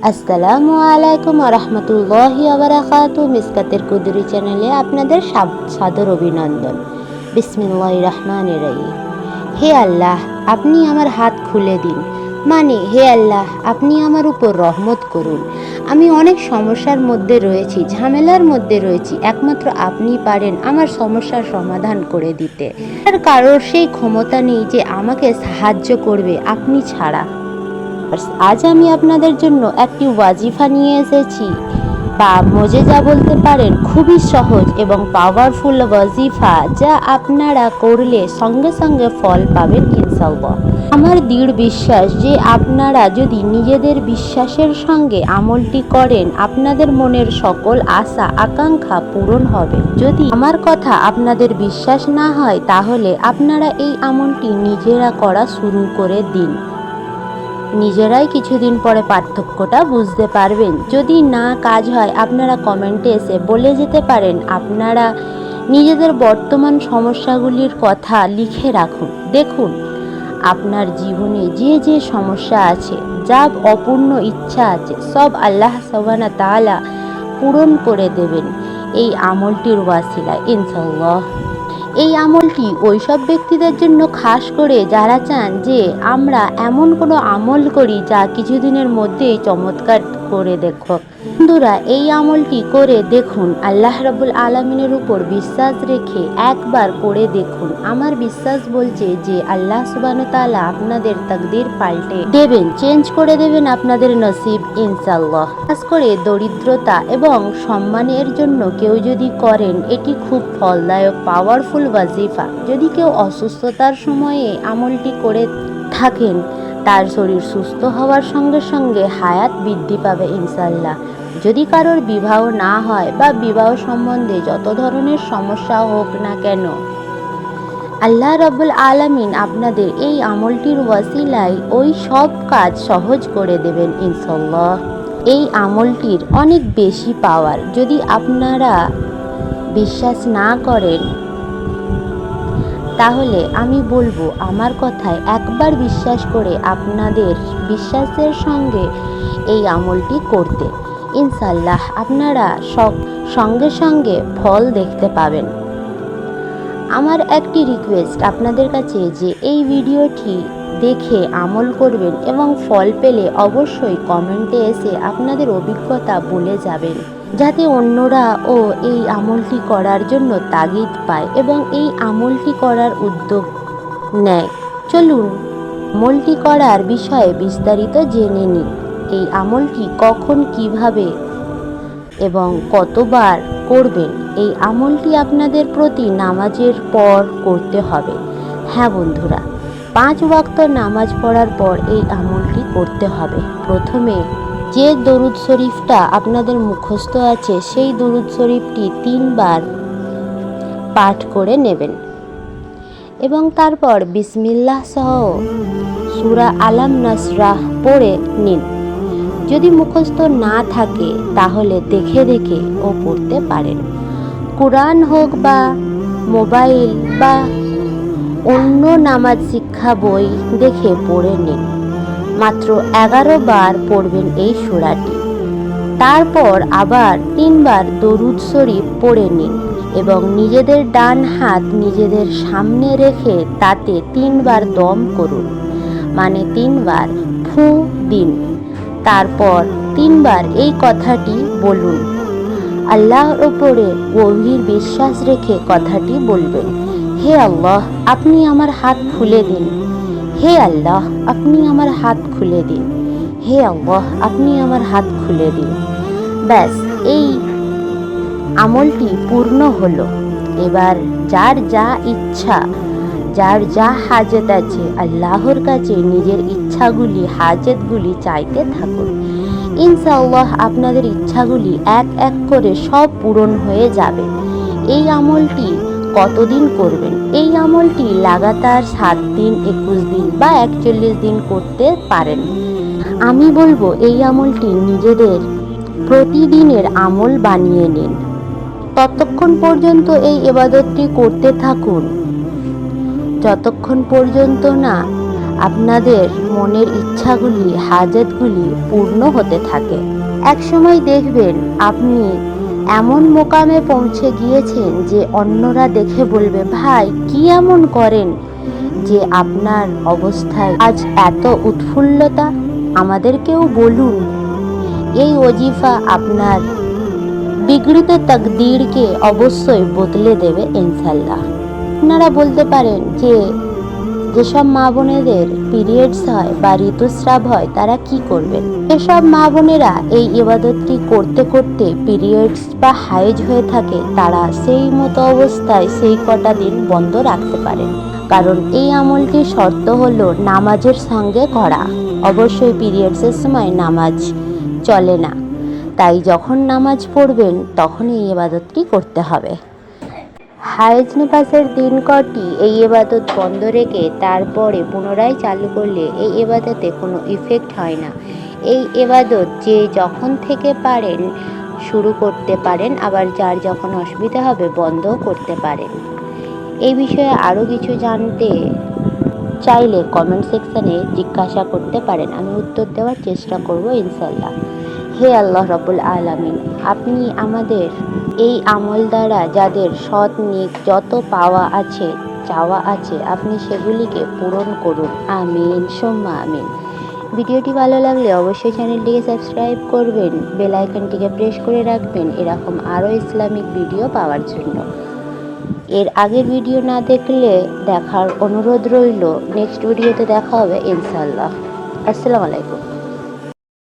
আসসালামু আলাইকুম রহমতুল্লাহি আবরাকাতু মিসকাতের কুদুরি চ্যানেলে আপনাদের সাদর অভিনন্দন। বিসমিল্লাহ রহমান রহিম। হে আল্লাহ, আপনি আমার হাত খুলে দিন। মানে হে আল্লাহ, আপনি আমার উপর রহমত করুন। আমি অনেক সমস্যার মধ্যে রয়েছি, ঝামেলার মধ্যে রয়েছি। একমাত্র আপনি পারেন আমার সমস্যার সমাধান করে দিতে। আর কারোর সেই ক্ষমতা নেই যে আমাকে সাহায্য করবে, আপনি ছাড়া। আজ আমি আপনাদের জন্য একটি ওয়াজিফা নিয়ে এসেছি। বা মজেজা বলতে পারেন, খুবই সহজ এবং পাওয়ারফুল ওয়াজিফা যা আপনারা করলে সঙ্গে সঙ্গে ফল পাবেন ইনশাল্লাহ আমার দৃঢ় বিশ্বাস যে আপনারা যদি নিজেদের বিশ্বাসের সঙ্গে আমলটি করেন, আপনাদের মনের সকল আশা, আকাঙ্ক্ষা পূরণ হবে। যদি আমার কথা আপনাদের বিশ্বাস না হয়, তাহলে আপনারা এই আমলটি নিজেরা করা শুরু করে দিন। নিজেরাই কিছুদিন পরে পার্থক্যটা বুঝতে পারবেন। যদি না কাজ হয়, আপনারা কমেন্টে এসে বলে যেতে পারেন। আপনারা নিজেদের বর্তমান সমস্যাগুলির কথা লিখে রাখুন। দেখুন, আপনার জীবনে যে যে সমস্যা আছে, যা অপূর্ণ ইচ্ছা আছে, সব আল্লাহ সবানা তালা পূরণ করে দেবেন। এই আমলটির ওয়াসিলায় ইনশাল্লাহ এই আমলটি ওই সব ব্যক্তিদের জন্য খাস করে যারা চান যে আমরা এমন কোনো আমল করি যা কিছুদিনের মধ্যেই চমৎকার। করে দেখো। বন্ধুরা, এই আমলটি করে দেখুন, আল্লাহ রাবুল আলমিনের উপর বিশ্বাস রেখে একবার করে দেখুন। আমার বিশ্বাস বলছে যে আল্লাহ সুবান তাআলা আপনাদের তাকদির পাল্টে দেবেন, চেঞ্জ করে দেবেন আপনাদের নসিব ইনশাল্লাহ খাস করে দরিদ্রতা এবং সম্মানের জন্য কেউ যদি করেন, এটি খুব ফলদায়ক পাওয়ারফুল ওয়াজিফা। যদি কেউ অসুস্থতার সময়ে আমলটি করে থাকেন তার শরীর সুস্থ হওয়ার সঙ্গে সঙ্গে হায়াত বৃদ্ধি পাবে ইনশাল্লাহ যদি কারোর বিবাহ না হয় বা বিবাহ সম্বন্ধে যত ধরনের সমস্যা হোক না কেন, আল্লাহ রব্বুল আলামিন আপনাদের এই আমলটির ওয়াসিলায় ওই সব কাজ সহজ করে দেবেন ইনশাল্লাহ এই আমলটির অনেক বেশি পাওয়ার যদি আপনারা বিশ্বাস না করেন তাহলে আমি বলব, আমার কথায় একবার বিশ্বাস করে আপনাদের বিশ্বাসের সঙ্গে এই আমলটি করতে। ইনশাল্লাহ আপনারা সব- সঙ্গে সঙ্গে ফল দেখতে পাবেন। আমার একটি রিকোয়েস্ট আপনাদের কাছে যে এই ভিডিওটি দেখে আমল করবেন এবং ফল পেলে অবশ্যই কমেন্টে এসে আপনাদের অভিজ্ঞতা বলে যাবেন, যাতে অন্যরা ও এই আমলটি করার জন্য তাগিদ পায় এবং এই আমলটি করার উদ্যোগ নেয়। চলুন, আমলটি করার বিষয়ে বিস্তারিত জেনে নিন এই আমলটি কখন কীভাবে এবং কতবার করবেন? এই আমলটি আপনাদের প্রতি নামাজের পর করতে হবে। হ্যাঁ বন্ধুরা পাঁচ ওয়াক্ত নামাজ পড়ার পর এই আমলটি করতে হবে। প্রথমে যে দরুদ শরীফটা আপনাদের মুখস্থ আছে, সেই দরুদ শরীফটি তিনবার পাঠ করে নেবেন। এবং তারপর বিসমিল্লাহ সহ সুরা আলাম নাসরাহ পড়ে নিন। যদি মুখস্থ না থাকে, তাহলে দেখে দেখে ও পড়তে পারেন। কোরআন হোক বা মোবাইল বা অন্য নামাজ শিক্ষা বই দেখে পড়ে নিন। মাত্র এগারো বার পড়বেন এই সূরাটি। তারপর আবার তিনবার দরুদ শরীফ পড়ে নিন এবং নিজেদের ডান হাত নিজেদের সামনে রেখে তাতে তিনবার দম করুন। মানে তিনবার ফু দিন। তারপর তিনবার এই কথাটি বলুন। আল্লাহর ওপরে গভীর বিশ্বাস রেখে কথাটি বলবেন। হে আল্লাহ, আপনি আমার হাত খুলে দিন। হে আল্লাহ, আপনি আমার হাত খুলে দিন। হে আল্লাহ, আপনি আমার হাত খুলে দিন। ব্যাস, এই আমলটি পূর্ণ হলো। এবার যার যা ইচ্ছা, যার যা হাজত আছে, আল্লাহর কাছে নিজের ইচ্ছাগুলি, হাজতগুলি চাইতে থাকুন। ইনশাআল্লাহ আপনাদের ইচ্ছাগুলি এক এক করে সব পূরণ হয়ে যাবে। এই আমলটি কতদিন করবেন? এই আমলটি লাগাতার সাত দিন, একুশ দিন বা একচল্লিশ দিন করতে পারেন। আমি বলব, এই আমলটি নিজেদের প্রতিদিনের আমল বানিয়ে নিন। ততক্ষণ পর্যন্ত এই এবাদতটি করতে থাকুন। যতক্ষণ পর্যন্ত না আপনাদের মনের ইচ্ছাগুলি, হাজতগুলি পূর্ণ হতে থাকে। একসময় দেখবেন আপনি এমন মোকামে পৌঁছে গিয়েছেন যে অন্যরা দেখে বলবে, ভাই, কি এমন করেন যে আপনার অবস্থায় আজ এত উৎফুল্লতা? আমাদেরকেও বলুন। এই ওজিফা আপনার বিগড়িত তকদিরকে অবশ্যই বদলে দেবে ইনশাল্লাহ আপনারা বলতে পারেন যে যেসব মা বোনেদের পিরিয়ডস হয় বা ঋতুস্রাব হয়, তারা কি করবেন এসব মা বোনেরা এই ইবাদতটি করতে করতে পিরিয়ডস বা হাইজ হয়ে থাকে, তারা সেই মতো অবস্থায় সেই কটা দিন বন্ধ রাখতে পারেন কারণ এই আমলটির শর্ত হলো নামাজের সঙ্গে করা। অবশ্যই পিরিয়ডসের সময় নামাজ চলে না। তাই যখন নামাজ পড়বেন তখন এই ইবাদতটি করতে হবে। হায়েজ নিপাসের দিন কটি এই এবাদত বন্ধ রেখে তারপরে পুনরায় চালু করলে এই এবাদতে কোনো ইফেক্ট হয় না। এই এবাদত যে যখন থেকে পারেন, শুরু করতে পারেন, আবার যার যখন অসুবিধা হবে, বন্ধও করতে পারেন। এই বিষয়ে আরও কিছু জানতে চাইলে কমেন্ট সেকশানে জিজ্ঞাসা করতে পারেন। আমি উত্তর দেওয়ার চেষ্টা করব ইনশাল্লাহ হে আল্লাহ রবুল আলামিন, আপনি আমাদের এই আমল দ্বারা যাদের সৎ নিক যত পাওয়া আছে, চাওয়া আছে, আপনি সেগুলিকে পূরণ করুন। আমিন, সোম্মা আমিন। ভিডিওটি ভালো লাগলে অবশ্যই চ্যানেলটিকে সাবস্ক্রাইব করবেন, বেল আইকনটিকে প্রেস করে রাখবেন, এরকম আরও ইসলামিক ভিডিও পাওয়ার জন্য। এর আগের ভিডিও না দেখলে দেখার অনুরোধ রইল, নেক্সট ভিডিওতে দেখা হবে ইনশাল্লাহ আসসালামু আলাইকুম।